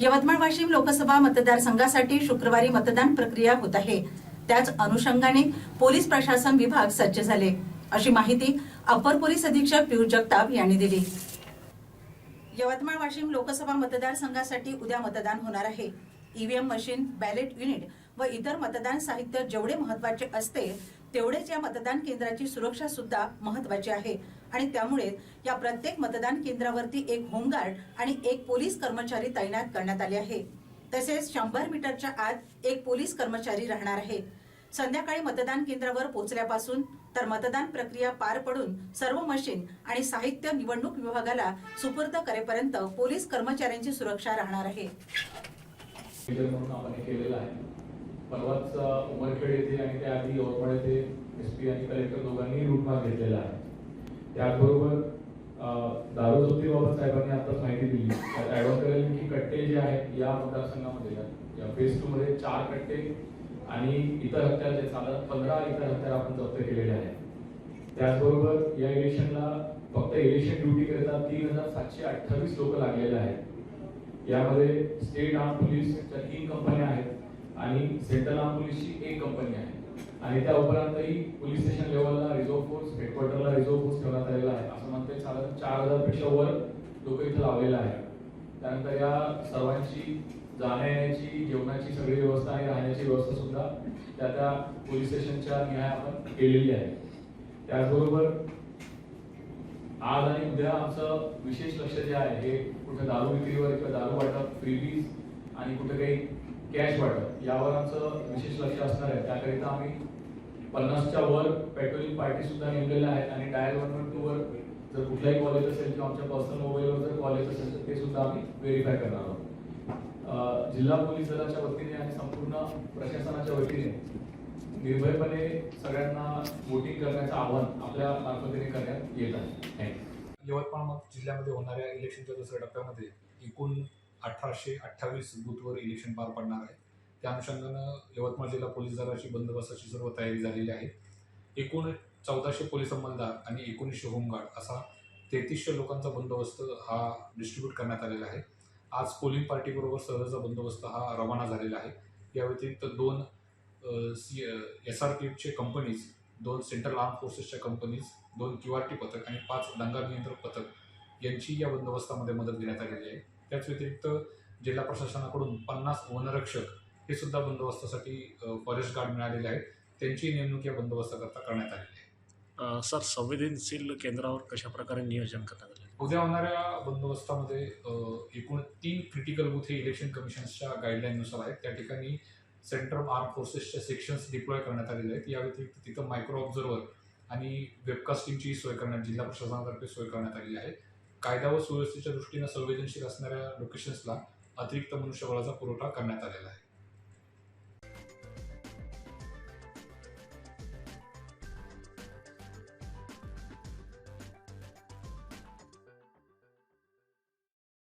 यवतमाळ वाशिम लोकसभा मतदारसंघासाठी शुक्रवारी मतदान प्रक्रिया होत आहे. त्याच अनुषंगाने पोलीस प्रशासन विभाग सज्ज झाले. अशी माहिती अपर पोलीस अधीक्षक पियुष जगताप यांनी दिली. यवतमाळ वाशिम लोकसभा मतदारसंघासाठी उद्या मतदान होणार आहे. ईव्हीएम मशीन बॅलेट युनिट व इतर मतदान साहित्य जेवढे महत्त्वाचे असते तेवढेच या मतदान केंद्राची सुरक्षा सुद्धा महत्वाची आहे. आणि त्यामुळे या प्रत्येक मतदान केंद्रावरती एक होमगार्ड आणि एक पोलीस कर्मचारी तैनात करण्यात आले आहे. तसेच शंभर मीटरच्या आत एक पोलीस कर्मचारी राहणार आहे. संध्याकाळी मतदान केंद्रावर पोहोचल्यापासून तर मतदान प्रक्रिया पार पडून सर्व मशीन आणि साहित्य निवडणूक विभागाला सुपूर्द करेपर्यंत पोलीस कर्मचाऱ्यांची सुरक्षा राहणार आहे. परवाच उमरखेड येथे आणि त्याआधी यवतमाळ येथे एस पी आणि कलेक्टर दोघांनी रूटमार्ग घेतलेला आहे. त्याचबरोबर अ, दारू जोतीबाबत साहेबांनी आताच माहिती दिली. त्यात करेल की कट्टे जे आहेत या मतदारसंघामध्ये या- या फेज टू मध्ये चार कट्टे आणि इतर हत्यार जे चालत पंधरा इतर हत्यार आपण जप्त केलेले आहेत. त्याचबरोबर या इलेक्शनला फक्त इलेक्शन ड्युटी करता तीन हजार सातशे अठ्ठावीस लोक लागलेले आहेत. यामध्ये स्टेट आर्म पोलीसच्या तीन कंपन्या आहेत. आणि सेंट्रल आर्म पोलीसची एक कंपनी आहे. आणि त्या उपरांतही पोलीस स्टेशन लेवलला रिझर्व्ह फोर्स हेडक्वार्टरला रिझर्व्ह फोर्स ठेवण्यात आलेला आहे. असं म्हणते साधारण चार हजारपेक्षा वर लोक इथं लावलेला आहे. त्यानंतर या सर्वांची जाण्या येण्याची जेवणाची सगळी व्यवस्था आणि राहण्याची व्यवस्था सुद्धा त्या त्या पोलीस स्टेशनच्या निहाय आपण केलेली आहे. त्याचबरोबर आज आणि उद्या आमचं विशेष लक्ष जे आहे हे कुठं दारू विक्रीवर किंवा दारू वाटप फ्रीबीज आणि कुठं काही कॅश वाटप यावर आमचं विशेष लक्ष असणार आहे. त्याकरिता आम्ही पन्नासच्या वर पेट्रोलिंग पार्टी सुद्धा नेमलेल्या आहेत आणि डायल वन वन टू वर जर कुठलाही कॉलेज असेल किंवा आमच्या पर्सनल मोबाईलवर जर कॉलेज असेल तर ते सुद्धा आम्ही व्हेरीफाय करणार आहोत. जिल्हा पोलीस दलाच्या वतीने आणि संपूर्ण प्रशासनाच्या वतीने निर्भयपणे सगळ्यांना वोटिंग करण्याचं आवाहन आपल्या मार्फतीने करण्यात येत आहे. यवतमाळ मग जिल्ह्यामध्ये होणाऱ्या इलेक्शनच्या दुसऱ्या टप्प्यामध्ये एकूण अठराशे अठ्ठावीस बूथवर इलेक्शन पार पडणार आहे. त्या अनुषंगानं यवतमाळ जिल्हा पोलीस दलाची बंदोबस्ताची सर्व तयारी झालेली आहे. एकूण चौदाशे पोलीस अंमलदार आणि एकोणीसशे होमगार्ड असा तेहतीसशे लोकांचा बंदोबस्त हा डिस्ट्रीब्यूट करण्यात आलेला आहे. आज पोलिंग पार्टीबरोबर सहजा बंदोबस्त हा रवाना झालेला आहे. या व्यतिरिक्त दोन सी एस आर पी एफचे कंपनीज दोन सेंट्रल आर्म फोर्सेसच्या कंपनीज दोन क्यू आर टी पथक आणि पाच दंगा नियंत्रण पथक यांची या बंदोबस्तामध्ये मदत घेण्यात आलेली आहे. त्याच व्यतिरिक्त जिल्हा प्रशासनाकडून पन्नास वनरक्षक हे सुद्धा बंदोबस्तासाठी फॉरेस्ट गार्ड मिळालेले आहेत. त्यांची नेमणूक या बंदोबस्ताकरता करण्यात आलेली आहे. सर संवेदनशील केंद्रावर कशा प्रकारे नियोजन करण्यात आले उद्या होणाऱ्या बंदोबस्तामध्ये एकूण तीन क्रिटिकल बूथ हे इलेक्शन कमिशन्सच्या गाईडलाईननुसार आहेत. त्या ठिकाणी सेंट्रल आर्म फोर्सेसच्या सेक्शन्स डिप्लॉय करण्यात आलेले आहेत. या व्यतिरिक्त तिथं मायक्रो ऑब्झर्वर आणि वेबकास्टिंगची सोय करण्यात जिल्हा प्रशासनातर्फे सोय करण्यात आलेली आहे. कायदा व सुव्यवस्थेच्या दृष्टीनं संवेदनशील असणाऱ्या लोकेशन्सला अतिरिक्त मनुष्यबळाचा पुरवठा करण्यात आलेला आहे.